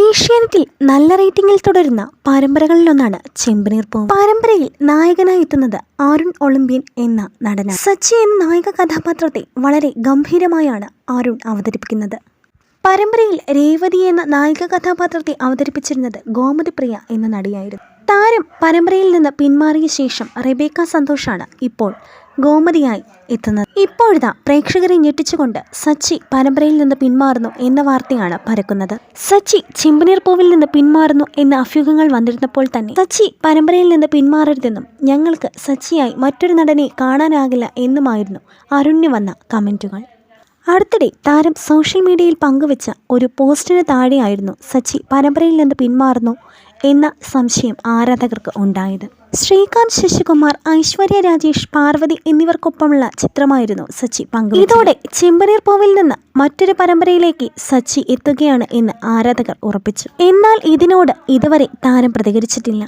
ഏഷ്യാനെറ്റിൽ നല്ല റേറ്റിംഗിൽ തുടരുന്ന പരമ്പരകളിലൊന്നാണ് ചെമ്പനീർ പൂവ്. പരമ്പരയിൽ നായകനായി എത്തുന്നത് ആരുൺ ഒളിമ്പ്യൻ എന്ന നടനാണ്. സച്ചി എന്ന നായക കഥാപാത്രത്തെ വളരെ ഗംഭീരമായാണ് ആരുൺ അവതരിപ്പിക്കുന്നത്. പരമ്പരയിൽ രേവതി എന്ന നായിക കഥാപാത്രത്തെ അവതരിപ്പിച്ചിരുന്നത് ഗോമതി പ്രിയ എന്ന നടിയായിരുന്നു. താരം പരമ്പരയിൽ നിന്ന് പിന്മാറിയ ശേഷം റെബേക്ക സന്തോഷാണ് ഇപ്പോൾ ഗോമതിയായി എത്തുന്നത്. ഇപ്പോഴിതാ പ്രേക്ഷകരെ ഞെട്ടിച്ചുകൊണ്ട് സച്ചി പരമ്പരയിൽ നിന്ന് പിന്മാറുന്നു എന്ന വാർത്തയാണ് പരക്കുന്നത്. സച്ചി ചെമ്പനീർ പൂവിൽ നിന്ന് പിന്മാറുന്നു എന്ന അഭ്യൂഹങ്ങൾ വന്നിരുന്നപ്പോൾ തന്നെ സച്ചി പരമ്പരയിൽ നിന്ന് പിന്മാറരുതെന്നും ഞങ്ങൾക്ക് സച്ചിയായി മറ്റൊരു നടനെ കാണാനാകില്ല എന്നുമായിരുന്നു അരുണ്യ വന്ന കമന്റുകൾ അടുത്തിടെ താരം സോഷ്യൽ മീഡിയയിൽ പങ്കുവച്ച ഒരു പോസ്റ്റിന് താഴെയായിരുന്നു സച്ചി പരമ്പരയിൽ നിന്ന് പിന്മാറുന്നു എന്ന സംശയം ആരാധകർക്ക് ഉണ്ടായത്. ശ്രീകാന്ത് ശശികുമാർ ഐശ്വര്യ രാജേഷ് പാർവതി എന്നിവർക്കൊപ്പമുള്ള ചിത്രമായിരുന്നു സച്ചി പങ്കു ഇതോടെ ചെമ്പനീർ പൂവിൽ നിന്ന് മറ്റൊരു പരമ്പരയിലേക്ക് സച്ചി എത്തുകയാണ് എന്ന് ആരാധകർ ഉറപ്പിച്ചു. എന്നാൽ ഇതിനോട് ഇതുവരെ താരം പ്രതികരിച്ചിട്ടില്ല.